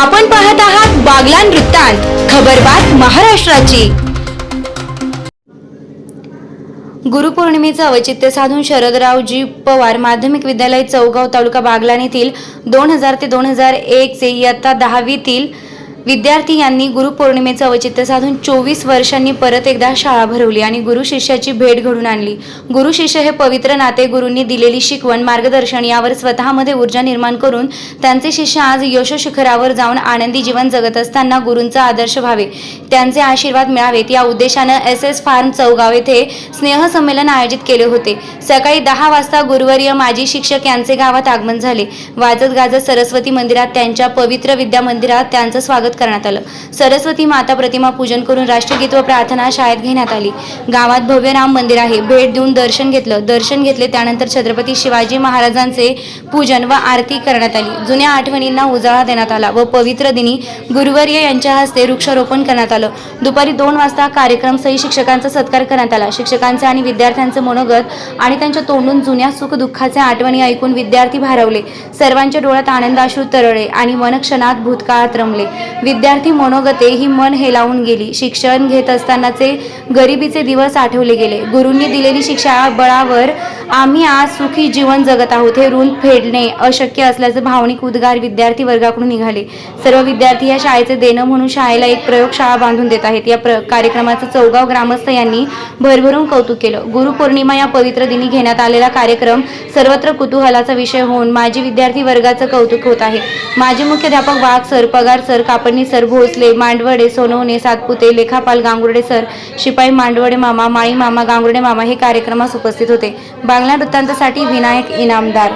आपण पाहत आहात बागलान वृत्तांत खबरबात महाराष्ट्राची. गुरुपौर्णिमेचं औचित्य साधून शरदरावजी पवार माध्यमिक विद्यालय चौगाव तालुका बागलान येथील दोन हजार ते दोन हजार एक चे इयत्ता दहावीतील विद्यार्थी यांनी गुरुपौर्णिमेचं औचित्य साधून चोवीस वर्षांनी परत एकदा शाळा भरवली आणि गुरु शिष्याची भेट घडून आणली. गुरु शिष्य हे पवित्र नाते गुरूंनी दिलेली शिकवण मार्गदर्शन यावर स्वतःमध्ये ऊर्जा निर्माण करून त्यांचे शिष्य आज यशोशिखरावर जाऊन आनंदी जीवन जगत असताना गुरूंचा आदर्श व्हावे. त्यांचे आशीर्वाद मिळावेत या उद्देशानं एस एस फार्म चौगाव येथे स्नेहसंमेलन आयोजित केले होते. सकाळी दहा वाजता गुरुवर्य माजी शिक्षक यांचे गावात आगमन झाले. वाजत गाजत सरस्वती मंदिरात त्यांच्या पवित्र विद्या मंदिरात त्यांचं स्वागत करण्यात आलं. सरस्वती माता प्रतिमा पूजन करून राष्ट्रगीत व प्रार्थना शाळेत घेण्यात आली. गावात भव्य राम मंदिर आहे. भेट देऊन दर्शन घेतलं. दर्शन घेतले त्यानंतर छत्रपती शिवाजी महाराजांचे पूजन व आरती करण्यात आली. जुन्या आठवणींना उजाळा देण्यात आला व पवित्र दिनी गुरुवर्य यांच्या हस्ते वृक्षारोपण करण्यात आलं. दुपारी दोन वाजता कार्यक्रम सही शिक्षकांचा सत्कार करण्यात आला. शिक्षकांचे आणि विद्यार्थ्यांचे मनोगत आणि त्यांच्या तोंडून जुन्या सुखदुःखाच्या आठवणी ऐकून विद्यार्थी भारवले. सर्वांच्या डोळ्यात आनंदाश्रू तरळे आणि मनक्षणात भूतकाळात रमले. विद्यार्थी मनोगते ही मन हेलावून गेली. शिक्षण घेत असतानाचे गरिबीचे दिवस आठवले गेले. गुरूंनी दिलेली शिक्षा बळावर आम्ही आज सुखी जीवन जगत आहोत. हे ऋण फेडणे अशक्य असल्याचे भावनिक उद्गार विद्यार्थी वर्गाकडून निघाले. सर्व विद्यार्थी या शाळेचे देणं म्हणून शाळेला एक प्रयोगशाळा बांधून देत आहेत. या प्र कार्यक्रमाचं चौगाव ग्रामस्थ यांनी भरभरून कौतुक केलं. गुरुपौर्णिमा या पवित्र दिनी घेण्यात आलेला कार्यक्रम सर्वत्र कुतूहलाचा विषय होऊन माजी विद्यार्थी वर्गाचं कौतुक होत आहे. माजी मुख्याध्यापक Wagh sir Pagar sir Kapadni sir Bhosale Mandavde Sonawane Satpute लेखापाल गांगुर्डे सर शिपाई मांडवडे मामा माळी मामा गांगुर्डे मामा हे कार्यक्रमास उपस्थित होते. बांगला वृत्तांतासाठी विनायक इनामदार